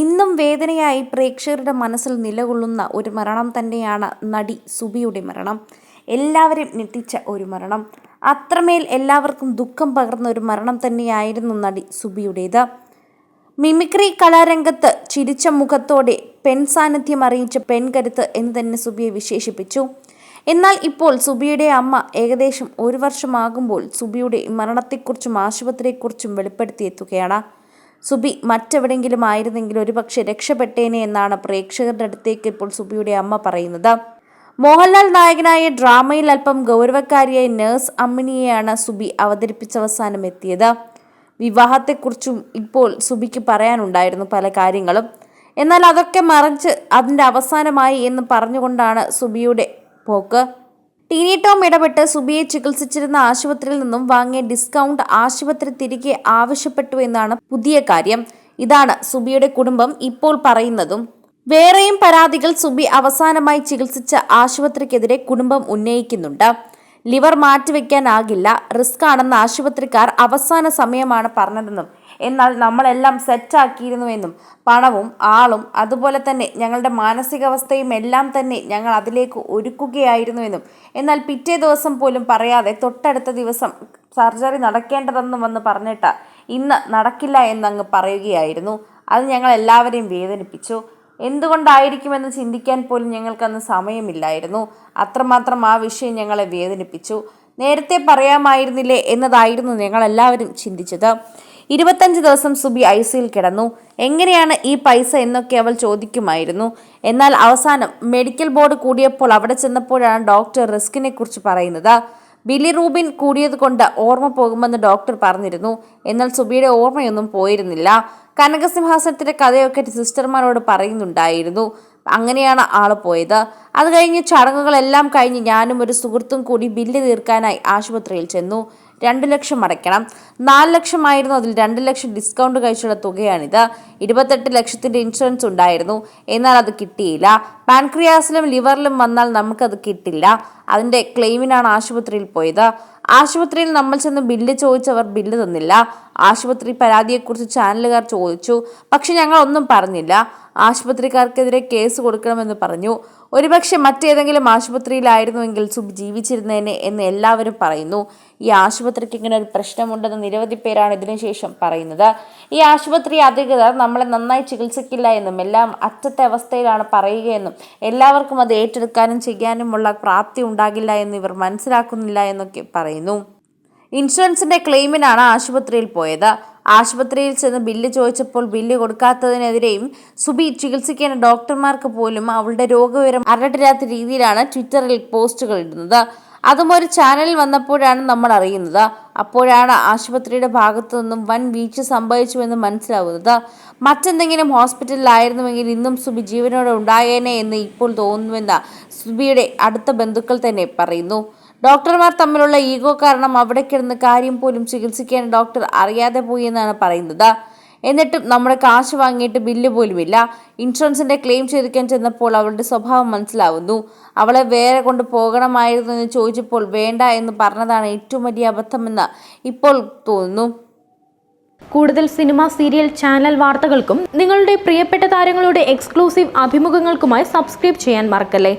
ഇന്നും വേദനയായി പ്രേക്ഷകരുടെ മനസ്സിൽ നിലകൊള്ളുന്ന ഒരു മരണം തന്നെയാണ് നടി സുബിയുടെ മരണം. എല്ലാവരെയും ഞെട്ടിച്ച ഒരു മരണം. അത്രമേൽ എല്ലാവർക്കും ദുഃഖം പകർന്ന ഒരു മരണം തന്നെയായിരുന്നു നടി സുബിയുടേത്. മിമിക്രി കലാരംഗത്ത് ചിരിച്ച മുഖത്തോടെ പെൺ സാന്നിധ്യം അറിയിച്ച പെൺകരുത്ത് എന്ന് തന്നെ സുബിയെ വിശേഷിപ്പിച്ചു. എന്നാൽ ഇപ്പോൾ സുബിയുടെ അമ്മ ഏകദേശം ഒരു വർഷമാകുമ്പോൾ സുബിയുടെ മരണത്തെക്കുറിച്ചും ആശുപത്രിയെക്കുറിച്ചും വെളിപ്പെടുത്തിയെത്തുകയാണ്. സുബി മറ്റെവിടെങ്കിലും ആയിരുന്നെങ്കിൽ ഒരുപക്ഷെ രക്ഷപ്പെട്ടേനെ എന്നാണ് പ്രേക്ഷകരുടെ അടുത്തേക്ക് ഇപ്പോൾ സുബിയുടെ അമ്മ പറയുന്നത്. മോഹൻലാൽ നായകനായ ഡ്രാമയിൽ അല്പം ഗൗരവക്കാരിയായ നഴ്സ് അമ്മിനിയെയാണ് സുബി അവതരിപ്പിച്ച അവസാനം എത്തിയത്. വിവാഹത്തെക്കുറിച്ചും ഇപ്പോൾ സുബിക്ക് പറയാനുണ്ടായിരുന്നു പല കാര്യങ്ങളും. എന്നാൽ അതൊക്കെ മറിച്ച് അതിന്റെ അവസാനമായി എന്ന് പറഞ്ഞുകൊണ്ടാണ് സുബിയുടെ പോക്ക്. ടീനി ടോം ഇടപെട്ട് സുബിയെ ചികിത്സിച്ചിരുന്ന ആശുപത്രിയിൽ നിന്നും വാങ്ങിയ ഡിസ്കൗണ്ട് ആശുപത്രി തിരികെ ആവശ്യപ്പെട്ടു എന്നാണ് പുതിയ കാര്യം. ഇതാണ് സുബിയുടെ കുടുംബം ഇപ്പോൾ പറയുന്നതും. വേറെയും പരാതികൾ സുബി അവസാനമായി ചികിത്സിച്ച ആശുപത്രിക്കെതിരെ കുടുംബം ഉന്നയിക്കുന്നുണ്ട്. ലിവർ മാറ്റിവെക്കാനാകില്ല. റിസ്ക് ആണെന്ന് ആശുപത്രിക്കാർ അവസാന സമയമാണ് പറഞ്ഞതെന്നും എന്നാൽ നമ്മളെല്ലാം സെറ്റാക്കിയിരുന്നുവെന്നും പണവും ആളും അതുപോലെ തന്നെ ഞങ്ങളുടെ മാനസികാവസ്ഥയും എല്ലാം തന്നെ ഞങ്ങൾ അതിലേക്ക് ഒരുക്കുകയായിരുന്നുവെന്നും എന്നാൽ പിറ്റേ ദിവസം പോലും പറയാതെ തൊട്ടടുത്ത ദിവസം സർജറി നടക്കേണ്ടതെന്നും വന്ന് പറഞ്ഞിട്ട് ഇന്ന് നടക്കില്ല എന്നങ്ങ് പറയുകയായിരുന്നു. അത് ഞങ്ങൾ എല്ലാവരെയും വേദനിപ്പിച്ചു. എന്തുകൊണ്ടായിരിക്കുമെന്ന് ചിന്തിക്കാൻ പോലും ഞങ്ങൾക്കന്ന് സമയമില്ലായിരുന്നു. അത്രമാത്രം ആ വിഷയം ഞങ്ങളെ വേദനിപ്പിച്ചു. നേരത്തെ പറയാമായിരുന്നില്ലേ എന്നതായിരുന്നു ഞങ്ങളെല്ലാവരും ചിന്തിച്ചത്. ഇരുപത്തഞ്ച് ദിവസം സുബി ഐ സിയിൽ കിടന്നു. എങ്ങനെയാണ് ഈ പൈസ എന്നൊക്കെ അവൾ ചോദിക്കുമായിരുന്നു. എന്നാൽ അവസാനം മെഡിക്കൽ ബോർഡ് കൂടിയപ്പോൾ അവിടെ ചെന്നപ്പോഴാണ് ഡോക്ടർ റിസ്കിനെ കുറിച്ച് പറയുന്നത്. ബിലി റൂബിൻ കൂടിയത് കൊണ്ട് ഓർമ്മ പോകുമെന്ന് ഡോക്ടർ പറഞ്ഞിരുന്നു. എന്നാൽ സുബിയുടെ ഓർമ്മയൊന്നും പോയിരുന്നില്ല. കനകസിംഹാസനത്തിന്റെ കഥയൊക്കെ സിസ്റ്റർമാരോട് പറയുന്നുണ്ടായിരുന്നു. അങ്ങനെയാണ് ആൾ പോയത്. അത് കഴിഞ്ഞ് ചടങ്ങുകളെല്ലാം കഴിഞ്ഞ് ഞാനും ഒരു സുഹൃത്തും കൂടി ബില്ല് തീർക്കാനായി ആശുപത്രിയിൽ ചെന്നു. രണ്ട് ലക്ഷം അടയ്ക്കണം. നാല് ലക്ഷമായിരുന്നു അതിൽ രണ്ട് ലക്ഷം ഡിസ്കൗണ്ട് കഴിച്ചുള്ള തുകയാണിത്. ഇരുപത്തെട്ട് ലക്ഷത്തിന്റെ ഇൻഷുറൻസ് ഉണ്ടായിരുന്നു. എന്നാൽ അത് കിട്ടിയില്ല. പാൻക്രിയാസിലും ലിവറിലും വന്നാൽ നമുക്കത് കിട്ടില്ല. അതിന്റെ ക്ലെയിമിനാണ് ആശുപത്രിയിൽ പോയത്. ആശുപത്രിയിൽ നമ്മൾ ചെന്ന് ബില്ല് ചോദിച്ചവർ ബില്ല് തന്നില്ല. ആശുപത്രി പരാതിയെക്കുറിച്ച് ചാനലുകാർ ചോദിച്ചു. പക്ഷെ ഞങ്ങൾ ഒന്നും പറഞ്ഞില്ല. ആശുപത്രിക്കാർക്കെതിരെ കേസ് കൊടുക്കണമെന്ന് പറഞ്ഞു. ഒരുപക്ഷെ മറ്റേതെങ്കിലും ആശുപത്രിയിലായിരുന്നുവെങ്കിൽ സുബ് ജീവിച്ചിരുന്നേനെ എന്ന് എല്ലാവരും പറയുന്നു. ഈ ആശുപത്രിക്ക് ഇങ്ങനെ ഒരു പ്രശ്നമുണ്ടെന്ന് നിരവധി പേരാണ് ഇതിനുശേഷം പറയുന്നത്. ഈ ആശുപത്രി അധികൃതർ നമ്മളെ നന്നായി ചികിത്സിക്കില്ല എന്നും എല്ലാം അറ്റത്തെ അവസ്ഥയിലാണ് പറയുകയെന്നും എല്ലാവർക്കും അത് ഏറ്റെടുക്കാനും ചെയ്യാനുമുള്ള പ്രാപ്തി ഉണ്ടാകില്ല എന്ന് ഇവർ മനസ്സിലാക്കുന്നില്ല എന്നൊക്കെ പറയുന്നു. ഇൻഷുറൻസിന്റെ ക്ലെയിമിനാണ് ആശുപത്രിയിൽ പോയത്. ആശുപത്രിയിൽ ചെന്ന് ബില്ല് ചോദിച്ചപ്പോൾ ബില്ല് കൊടുക്കാത്തതിനെതിരെയും സുബി ചികിത്സിക്കേണ്ട ഡോക്ടർമാർക്ക് പോലും അവളുടെ രോഗവിവരം അറിയിട്ടില്ലാത്ത രീതിയിലാണ് ട്വിറ്ററിൽ പോസ്റ്റുകൾ ഇടുന്നത്. അതും ഒരു ചാനലിൽ വന്നപ്പോഴാണ് നമ്മൾ അറിയുന്നത്. അപ്പോഴാണ് ആശുപത്രിയുടെ ഭാഗത്തു നിന്നും വൻ വീഴ്ച സംഭവിച്ചുവെന്ന് മനസ്സിലാവുന്നത്. മറ്റെന്തെങ്കിലും ഹോസ്പിറ്റലിലായിരുന്നുവെങ്കിൽ ഇന്നും സുബി ജീവനോടെ ഉണ്ടായേനെ എന്ന് ഇപ്പോൾ തോന്നുന്നുവെന്ന് സുബിയുടെ അടുത്ത ബന്ധുക്കൾ തന്നെ പറയുന്നു. ഡോക്ടർമാർ തമ്മിലുള്ള ഈഗോ കാരണം അവിടെ കിടന്ന് കാര്യം പോലും ചികിത്സിക്കാൻ ഡോക്ടർ അറിയാതെ പോയി എന്നാണ് പറയുന്നത്. എന്നിട്ടും നമ്മുടെ കാശ് വാങ്ങിയിട്ട് ബില്ല് പോലുമില്ല. ഇൻഷുറൻസിന്റെ ക്ലെയിം ചോദിക്കാൻ ചെന്നപ്പോൾ അവളുടെ സ്വഭാവം മനസ്സിലാവുന്നു. അവളെ വേറെ കൊണ്ട് പോകണമായിരുന്നു എന്ന് ചോദിച്ചപ്പോൾ വേണ്ട എന്ന് പറഞ്ഞതാണ് ഏറ്റവും വലിയ അബദ്ധമെന്ന് ഇപ്പോൾ തോന്നുന്നു. കൂടുതൽ സിനിമ സീരിയൽ ചാനൽ വാർത്തകൾക്കും നിങ്ങളുടെ പ്രിയപ്പെട്ട താരങ്ങളുടെ എക്സ്ക്ലൂസീവ് അഭിമുഖങ്ങൾക്കുമായി സബ്സ്ക്രൈബ് ചെയ്യാൻ മറക്കല്ലേ?